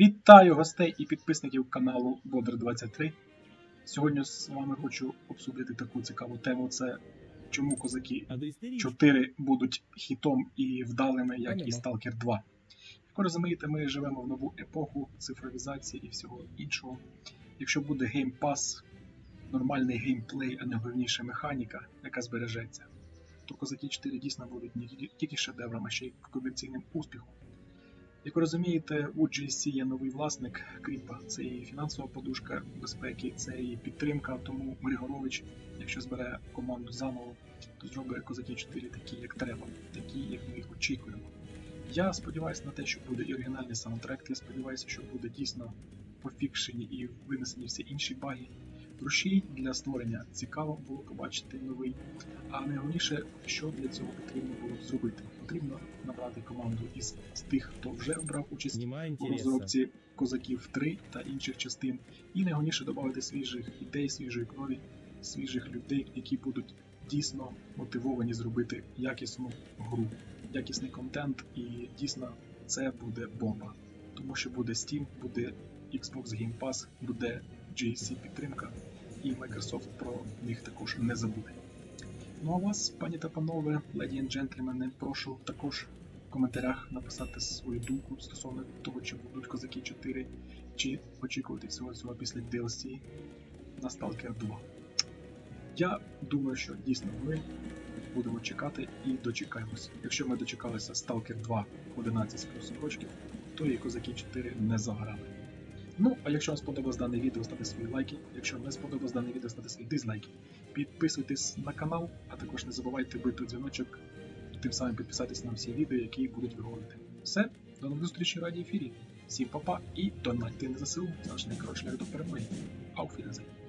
Вітаю гостей і підписників каналу Бодр 23. Сьогодні з вами хочу обсудити таку цікаву тему: це чому козаки А до істерії 4 будуть хітом і вдалими, як і. Stalker 2. Як ви розумієте, ми живемо в нову епоху цифровізації і всього іншого. Якщо буде Pass, нормальний геймплей, а не головніше механіка, яка збережеться, то козаки 4 дійсно будуть не тільки- тільки шедевром, а ще й комерційним успіхом. Як ви розумієте, у GSC є новий власник Кріпа. Це і фінансова подушка безпеки, це і підтримка. Тому Григорович, якщо збере команду заново, то зробить козаки 4 такі, як треба, такі, як ми їх очікуємо. Я сподіваюся на те, що буде і оригінальний саундтрек. Я сподіваюся, що буде дійсно пофікшені і винесені всі інші баги. Рушій для створення цікаво було побачити новий. А найголовніше, що для цього потрібно було зробити? Потрібно набрати команду із тих, хто вже брав участь у розробці козаків 3 та інших частин, і найголовніше додати свіжих ідей, свіжої крові, свіжих людей, які будуть дійсно мотивовані зробити якісну гру, якісний контент, і дійсно це буде бомба. Тому що буде Steam, буде Xbox Game Pass, буде GSC підтримка, і Microsoft про них також не забуде. Ну а вас, пані та панове, леді і джентльмени, прошу також в коментарях написати свою думку стосовно того, чи будуть козаки 4, чи очікувати всього цього після DLC на Stalker 2. Я думаю, що дійсно ми будемо чекати і дочекаємося. Якщо ми дочекалися Stalker 2 11 з рочків, то і козаки 4 не заграли. Ну, а якщо вам сподобалось дане відео, ставте свої лайки. Якщо вам не сподобалось дане відео, ставте свої дизлайки. Підписуйтесь на канал, а також не забувайте бити дзвіночок, тим самим підписатись на всі відео, які будуть виходити. Все, до нових зустрічей в раді ефірі. Всім па-па і донатьте на ЗСУ, наш найкоротший до перемоги. Wiedersehen.